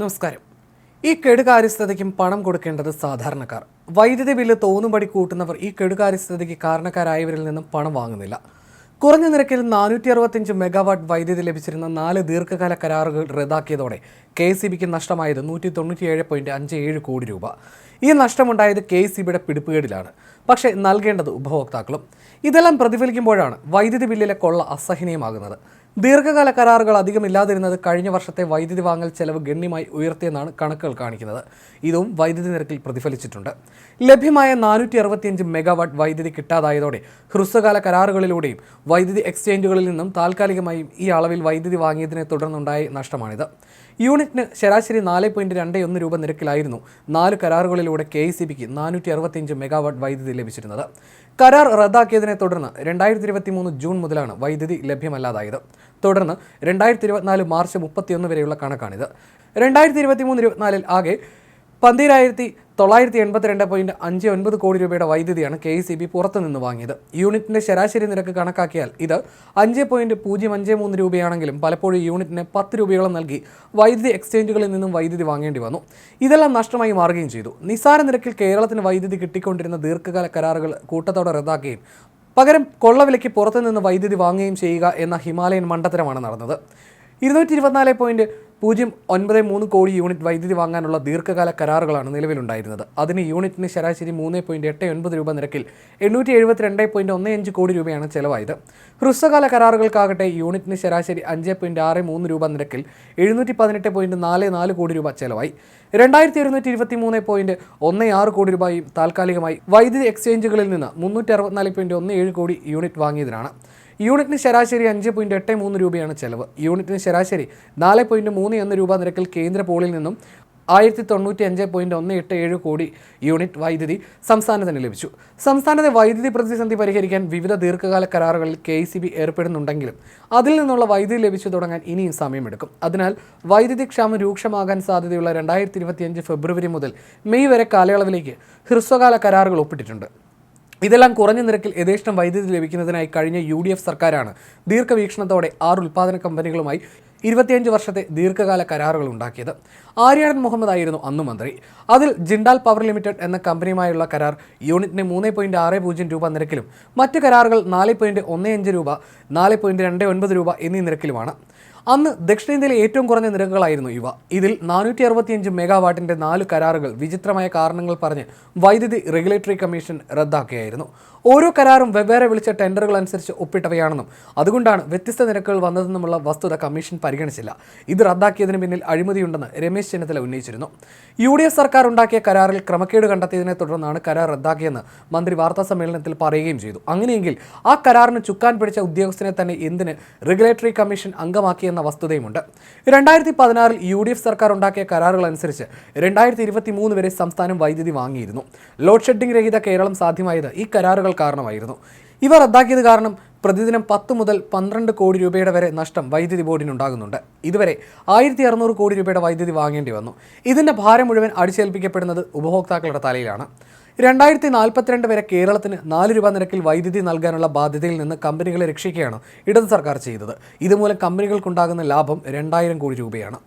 നമസ്കാരം. ഈ കെടുകാര്യസ്ഥതയ്ക്കും പണം കൊടുക്കേണ്ടത് സാധാരണക്കാർ. വൈദ്യുതി ബില്ല് തോന്നുംപടി കൂട്ടുന്നവർ ഈ കെടുകാര്യസ്ഥതയ്ക്ക് കാരണക്കാരായവരിൽ നിന്നും പണം വാങ്ങുന്നില്ല. കുറഞ്ഞ നിരക്കിൽ നാനൂറ്റി അറുപത്തിയഞ്ച് മെഗാവാട്ട് വൈദ്യുതി ലഭിച്ചിരുന്ന നാല് ദീർഘകാല കരാറുകൾ റദ്ദാക്കിയതോടെ കെ സി ബിക്ക് നഷ്ടമായത് നൂറ്റി തൊണ്ണൂറ്റിയേഴ് പോയിന്റ് അഞ്ച് ഏഴ് കോടി രൂപ. ഈ നഷ്ടമുണ്ടായത് കെ സി ബിയുടെ പിടിപ്പുകേടിലാണ്. പക്ഷേ നൽകേണ്ടത് ഉപഭോക്താക്കളും. ഇതെല്ലാം പ്രതിഫലിക്കുമ്പോഴാണ് വൈദ്യുതി ബില്ലിലെ കൊള്ള അസഹനീയമാകുന്നത്. ദീർഘകാല കരാറുകൾ അധികം ഇല്ലാതിരുന്നത് കഴിഞ്ഞ വർഷത്തെ വൈദ്യുതി വാങ്ങൽ ചെലവ് ഗണ്യമായി ഉയർത്തിയെന്നാണ് കണക്കുകൾ കാണിക്കുന്നത്. ഇതും വൈദ്യുതി നിരക്കിൽ പ്രതിഫലിച്ചിട്ടുണ്ട്. ലഭ്യമായ നാനൂറ്റി അറുപത്തിയഞ്ച് മെഗാവാട്ട് വൈദ്യുതി കിട്ടാതായതോടെ ഹ്രസ്വകാല കരാറുകളിലൂടെയും വൈദ്യുതി എക്സ്ചേഞ്ചുകളിൽ നിന്നും താൽക്കാലികമായും ഈ അളവിൽ വൈദ്യുതി വാങ്ങിയതിനെ തുടർന്നുണ്ടായ നഷ്ടമാണിത്. യൂണിറ്റിന് ശരാശരി നാല് പോയിന്റ് രണ്ട് ഒന്ന് രൂപ നിരക്കിലായിരുന്നു നാല് കരാറുകളിലൂടെ കെ ഇ സി ബിക്ക് നാനൂറ്റി അറുപത്തിയഞ്ച് മെഗാവാട്ട് വൈദ്യുതി ലഭിച്ചിരുന്നത്. കരാർ റദ്ദാക്കിയതിനെ തുടർന്ന് രണ്ടായിരത്തി ഇരുപത്തി മൂന്ന് ജൂൺ മുതലാണ് വൈദ്യുതി ലഭ്യമല്ലാതായത്. തുടർന്ന് രണ്ടായിരത്തി ഇരുപത്തിനാല് മാർച്ച് മുപ്പത്തിയൊന്ന് വരെയുള്ള കണക്കാണിത്. രണ്ടായിരത്തി ഇരുപത്തി മൂന്ന് ഇരുപത്തിനാലിൽ ആകെ പന്തിരായിരത്തി തൊള്ളായിരത്തി എൺപത്തിരണ്ട് പോയിന്റ് അഞ്ച് ഒൻപത് കോടി രൂപയുടെ വൈദ്യുതിയാണ് കെ സി ബി പുറത്തുനിന്ന് വാങ്ങിയത്. യൂണിറ്റിന്റെ ശരാശരി നിരക്ക് കണക്കാക്കിയാൽ ഇത് അഞ്ച് പോയിന്റ് പൂജ്യം അഞ്ച് മൂന്ന് രൂപയാണെങ്കിലും പലപ്പോഴും യൂണിറ്റിന് പത്ത് രൂപയോളം നൽകി വൈദ്യുതി എക്സ്ചേഞ്ചുകളിൽ നിന്നും വൈദ്യുതി വാങ്ങേണ്ടി വന്നു. ഇതെല്ലാം നഷ്ടമായി മാറുകയും ചെയ്തു. നിസ്സാര നിരക്കിൽ കേരളത്തിന് വൈദ്യുതി കിട്ടിക്കൊണ്ടിരുന്ന ദീർഘകാല കരാറുകൾ കൂട്ടത്തോടെ റദ്ദാക്കുകയും പകരം കൊള്ളവിലയ്ക്ക് പുറത്തുനിന്ന് വൈദ്യുതി വാങ്ങുകയും ചെയ്യുക എന്ന ഹിമാലയൻ മണ്ടത്തരമാണ് നടന്നത്. ഇരുന്നൂറ്റി ഇരുപത്തിനാല് പോയിന്റ് പൂജ്യം ഒൻപത് മൂന്ന് കോടി യൂണിറ്റ് വൈദ്യുതി വാങ്ങാനുള്ള ദീർഘകാല കരാറുകളാണ് നിലവിലുണ്ടായിരുന്നത്. അതിന് യൂണിറ്റിന് ശരാശരി മൂന്ന് പോയിന്റ് എട്ട് ഒൻപത് രൂപ നിരക്കിൽ എണ്ണൂറ്റി എഴുപത്തിരണ്ട് പോയിന്റ് ഒന്ന് അഞ്ച് കോടി രൂപയാണ് ചെലവായത്. ഹ്രസ്വകാല കരാറുകൾക്കാകട്ടെ യൂണിറ്റിന് ശരാശരി അഞ്ച് പോയിന്റ് ആറ് മൂന്ന് രൂപ നിരക്കിൽ എഴുന്നൂറ്റി പതിനെട്ട് പോയിന്റ് നാല് നാല് കോടി രൂപ ചെലവായി. രണ്ടായിരത്തി ഒരുന്നൂറ്റി ഇരുപത്തി മൂന്ന് പോയിന്റ് ഒന്ന് ആറ് കോടി രൂപയും താൽക്കാലികമായി വൈദ്യുതി എക്സ്ചേഞ്ചുകളിൽ നിന്ന് മുന്നൂറ്റി അറുപത്തിനാല് പോയിന്റ് ഒന്ന് ഏഴ് കോടി യൂണിറ്റ് വാങ്ങിയതിനാണ്. യൂണിറ്റിന് ശരാശരി അഞ്ച് പോയിന്റ് എട്ട് മൂന്ന് രൂപയാണ് ചെലവ്. യൂണിറ്റിന് ശരാശരി നാല് പോയിന്റ് മൂന്ന് ഒന്ന് രൂപ നിരക്കിൽ കേന്ദ്ര പോളിൽ നിന്നും ആയിരത്തി തൊണ്ണൂറ്റി അഞ്ച് പോയിന്റ് ഒന്ന് എട്ട് ഏഴ് കോടി യൂണിറ്റ് വൈദ്യുതി സംസ്ഥാനത്തിന് ലഭിച്ചു. സംസ്ഥാനത്തെ വൈദ്യുതി പ്രതിസന്ധി പരിഹരിക്കാൻ വിവിധ ദീർഘകാല കരാറുകളിൽ കെ സി ബി ഏർപ്പെടുന്നുണ്ടെങ്കിലും അതിൽ നിന്നുള്ള വൈദ്യുതി ലഭിച്ചു തുടങ്ങാൻ ഇനിയും സമയമെടുക്കും. അതിനാൽ വൈദ്യുതി ക്ഷാമം രൂക്ഷമാകാൻ സാധ്യതയുള്ള രണ്ടായിരത്തി ഇരുപത്തിയഞ്ച് ഫെബ്രുവരി മുതൽ മെയ് വരെ കാലയളവിലേക്ക് ഹ്രസ്വകാല കരാറുകൾ ഒപ്പിട്ടിട്ടുണ്ട്. ഇതെല്ലാം കുറഞ്ഞ നിരക്കിൽ യഥേഷ്ടം വൈദ്യുതി ലഭിക്കുന്നതിനായി കഴിഞ്ഞ യു ഡി എഫ് സർക്കാരാണ് ദീർഘവീക്ഷണത്തോടെ ആറ് ഉൽപ്പാദന കമ്പനികളുമായി ഇരുപത്തിയഞ്ച് വർഷത്തെ ദീർഘകാല കരാറുകൾ ഉണ്ടാക്കിയത്. ആര്യാടൻ മുഹമ്മദ് ആയിരുന്നു അന്ന് മന്ത്രി. അതിൽ ജിൻഡാൽ പവർ ലിമിറ്റഡ് എന്ന കമ്പനിയുമായുള്ള കരാർ യൂണിറ്റിന് മൂന്ന് പോയിന്റ് ആറ് പൂജ്യം രൂപ നിരക്കിലും മറ്റ് കരാറുകൾ നാല് പോയിന്റ് ഒന്ന് അഞ്ച് രൂപ നാല് പോയിന്റ് രണ്ട് ഒൻപത് രൂപ എന്നീ നിരക്കിലുമാണ്. അന്ന് ദക്ഷിണേന്ത്യയിലെ ഏറ്റവും കുറഞ്ഞ നിരക്കുകളായിരുന്നു ഇവ. ഇതിൽ നാനൂറ്റി അറുപത്തിയഞ്ച് മെഗാവാട്ടിന്റെ നാല് കരാറുകൾ വിചിത്രമായ കാരണങ്ങൾ പറഞ്ഞ് വൈദ്യുതി റെഗുലേറ്ററി കമ്മീഷൻ റദ്ദാക്കുകയായിരുന്നു. ഓരോ കരാറും വെവ്വേറെ വിളിച്ച ടെൻഡറുകൾ അനുസരിച്ച് ഒപ്പിട്ടവയാണെന്നും അതുകൊണ്ടാണ് വ്യത്യസ്ത നിരക്കുകൾ വന്നതെന്നുമുള്ള വസ്തുത കമ്മീഷൻ പരിഗണിച്ചില്ല. ഇത് റദ്ദാക്കിയതിന് പിന്നിൽ അഴിമതിയുണ്ടെന്ന് രമേശ് ചെന്നിത്തല ഉന്നയിച്ചിരുന്നു. യു ഡി എഫ് സർക്കാർ ഉണ്ടാക്കിയ കരാറിൽ ക്രമക്കേട് കണ്ടെത്തിയതിനെ തുടർന്നാണ് കരാർ റദ്ദാക്കിയെന്ന് മന്ത്രി വാർത്താ സമ്മേളനത്തിൽ പറയുകയും ചെയ്തു. അങ്ങനെയെങ്കിൽ ആ കരാറിന് ചുക്കാൻ പിടിച്ച ഉദ്യോഗസ്ഥനെ തന്നെ എന്തിന് റെഗുലേറ്ററി കമ്മീഷൻ അംഗമാക്കിയെന്ന വസ്തുതയുമുണ്ട്. രണ്ടായിരത്തി പതിനാറിൽ യു ഡി എഫ് സർക്കാർ ഉണ്ടാക്കിയ കരാറുകൾ അനുസരിച്ച് രണ്ടായിരത്തി ഇരുപത്തി മൂന്ന് വരെ സംസ്ഥാനം വൈദ്യുതി വാങ്ങിയിരുന്നു. ലോഡ് ഷെഡിംഗ് രഹിത കേരളം സാധ്യമായത് ഈ കരാറുകൾ കാരണമായിരുന്നു. ഇവ റദ്ദാക്കിയത് കാരണം പ്രതിദിനം പത്ത് മുതൽ പന്ത്രണ്ട് കോടി രൂപയുടെ വരെ നഷ്ടം വൈദ്യുതി ബോർഡിനുണ്ടാകുന്നുണ്ട്. ഇതുവരെ ആയിരത്തി അറുന്നൂറ് കോടി രൂപയുടെ വൈദ്യുതി വാങ്ങേണ്ടി വന്നു. ഇതിന്റെ ഭാരം മുഴുവൻ അടിച്ചേൽപ്പിക്കപ്പെടുന്നത് ഉപഭോക്താക്കളുടെ തലയിലാണ്. രണ്ടായിരത്തി നാൽപ്പത്തിരണ്ട് വരെ കേരളത്തിന് നാല് രൂപ നിരക്കിൽ വൈദ്യുതി നൽകാനുള്ള ബാധ്യതയിൽ നിന്ന് കമ്പനികളെ രക്ഷിക്കുകയാണ് ഇടത് സർക്കാർ ചെയ്തത്. ഇതുമൂലം കമ്പനികൾക്കുണ്ടാകുന്ന ലാഭം രണ്ടായിരം കോടി രൂപയാണ്.